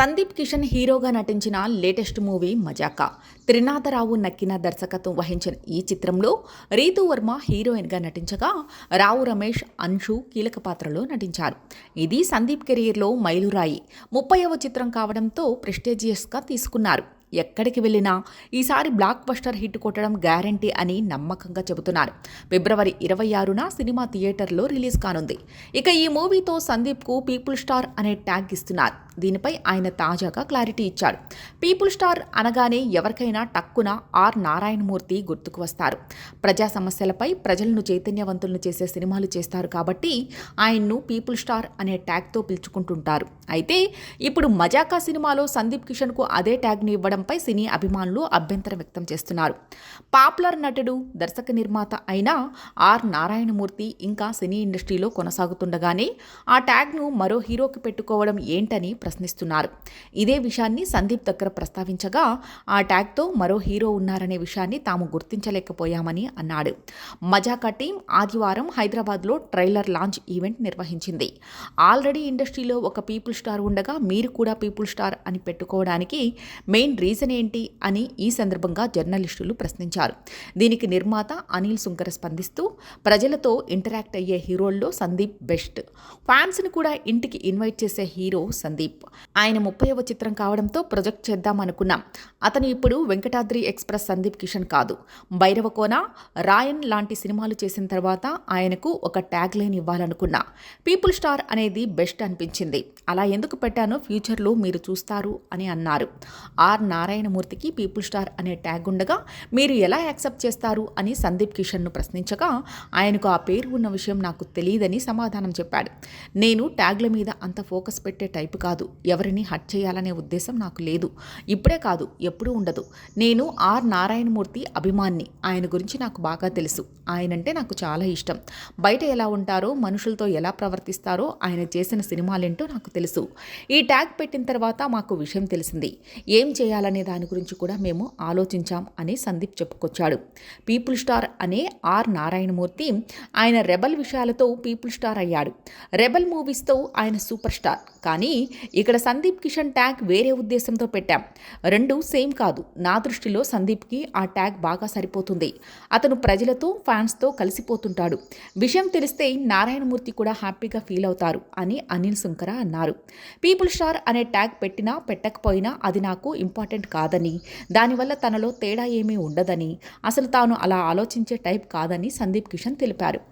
సందీప్ కిషన్ హీరోగా నటించిన latest movie Mazaka. Trinatha Rao Nakkina దర్శకత్వం వహించిన ఈ చిత్రంలో రీతు వర్మ హీరోయిన్గా నటించగా రావు రమేష్ అంశు కీలక పాత్రలో నటించారు. ఇది సందీప్ కెరీర్లో మైలురాయి. ముప్పైవ చిత్రం కావడంతో ప్రెస్టేజియస్గా తీసుకున్నారు. ఎక్కడికి వెళ్ళినా ఈసారి బ్లాక్ బస్టర్ హిట్ కొట్టడం గ్యారంటీ అని నమ్మకంగా చెబుతున్నారు. ఫిబ్రవరి ఇరవై ఆరున సినిమా థియేటర్లో రిలీజ్ కానుంది. ఇక ఈ మూవీతో సందీప్కు పీపుల్ స్టార్ అనే ట్యాగ్ ఇస్తున్నారు. దీనిపై ఆయన తాజాగా క్లారిటీ ఇచ్చాడు. పీపుల్ స్టార్ అనగానే ఎవరికైనా టక్కున ఆర్ నారాయణమూర్తి గుర్తుకు వస్తారు. ప్రజా సమస్యలపై ప్రజలను చైతన్యవంతులను చేసే సినిమాలు చేస్తారు కాబట్టి ఆయన్ను పీపుల్ స్టార్ అనే ట్యాగ్తో పిలుచుకుంటుంటారు. అయితే ఇప్పుడు మజాకా సినిమాలో సందీప్ కిషన్కు అదే ట్యాగ్ని ఇవ్వడంపై సినీ అభిమానులు అభ్యంతరం వ్యక్తం చేస్తున్నారు. పాపులర్ నటుడు దర్శక నిర్మాత అయిన ఆర్ నారాయణమూర్తి ఇంకా సినీ ఇండస్ట్రీలో కొనసాగుతుండగానే ఆ ట్యాగ్ను మరో హీరోకి పెట్టుకోవడం ఏంటని ప్రశ్నిస్తున్నారు. ఇదే విషయాన్ని సందీప్ దగ్గర ప్రస్తావించగా ఆ ట్యాగ్తో మరో హీరో ఉన్నారనే విషయాన్ని తాము గుర్తించలేకపోయామని అన్నాడు. మజాకా టీం ఆదివారం హైదరాబాద్లో ట్రైలర్ లాంచ్ ఈవెంట్ నిర్వహించింది. ఆల్రెడీ ఇండస్ట్రీలో ఒక పీపుల్ స్టార్ ఉండగా మీరు కూడా పీపుల్ స్టార్ అని పెట్టుకోవడానికి మెయిన్ రీజన్ ఏంటి అని ఈ సందర్భంగా జర్నలిస్టులు ప్రశ్నించారు. దీనికి నిర్మాత అనిల్ సుంకర స్పందిస్తూ ప్రజలతో ఇంటరాక్ట్ అయ్యే హీరోల్లో సందీప్ బెస్ట్. ఫ్యాన్స్ని కూడా ఇంటికి ఇన్వైట్ చేసే హీరో సందీప్. ఆయన ముప్పైవ చిత్రం కావడంతో ప్రొజెక్ట్ చేద్దాం అనుకున్నాం అతను ఇప్పుడు వెంకటాద్రి ఎక్స్ప్రెస్ సందీప్ కిషన్ కాదు. భైరవకోన రాయన్ లాంటి సినిమాలు చేసిన తర్వాత ఆయనకు ఒక ట్యాగ్ లైన్ ఇవ్వాలనుకున్నా. పీపుల్ స్టార్ అనేది బెస్ట్ అనిపించింది. అలా ఎందుకు పెట్టానో ఫ్యూచర్లో మీరు చూస్తారు అని అన్నారు. ఆర్ నారాయణమూర్తికి పీపుల్ స్టార్ అనే ట్యాగ్ ఉండగా మీరు ఎలా యాక్సెప్ట్ చేస్తారు అని సందీప్ కిషన్ను ప్రశ్నించగా ఆయనకు ఆ పేరు ఉన్న విషయం నాకు తెలియదని సమాధానం చెప్పాడు. నేను ట్యాగ్ల మీద అంత ఫోకస్ పెట్టే టైపు కాదు. ఎవరిని హట్ చేయాలనే ఉద్దేశం నాకు లేదు. ఇప్పుడే కాదు ఎప్పుడూ ఉండదు. నేను ఆర్. నారాయణమూర్తి అభిమాన్ని. ఆయన గురించి నాకు బాగా తెలుసు. ఆయనంటే నాకు చాలా ఇష్టం. బయట ఎలా ఉంటారో మనుషులతో ఎలా ప్రవర్తిస్తారో ఆయన చేసిన సినిమాలేంటో నాకు తెలుసు. ఈ ట్యాగ్ పెట్టిన తర్వాత మాకు విషయం తెలిసింది. ఏం చేయాలనే దాని గురించి కూడా మేము ఆలోచించాం అని సందీప్ చెప్పుకొచ్చాడు. పీపుల్ స్టార్ అనే ఆర్. నారాయణమూర్తి ఆయన రెబల్ విషయాలతో పీపుల్ స్టార్ అయ్యాడు. రెబల్ మూవీస్తో ఆయన సూపర్ స్టార్. కానీ ఇక్కడ సందీప్ కిషన్ ట్యాగ్ వేరే ఉద్దేశంతో పెట్టాం. రెండు సేమ్ కాదు. నా దృష్టిలో సందీప్కి ఆ ట్యాగ్ బాగా సరిపోతుంది. అతను ప్రజలతో ఫ్యాన్స్తో కలిసిపోతుంటాడు. విషయం తెలిస్తే నారాయణమూర్తి కూడా హ్యాపీగా ఫీల్ అవుతారు అని అనిల్ సుంకర అన్నారు. పీపుల్ స్టార్ అనే ట్యాగ్ పెట్టినా పెట్టకపోయినా అది నాకు ఇంపార్టెంట్ కాదని దానివల్ల తనలో తేడా ఏమీ ఉండదని అసలు తాను అలా ఆలోచించే టైప్ కాదని సందీప్ కిషన్ తెలిపారు.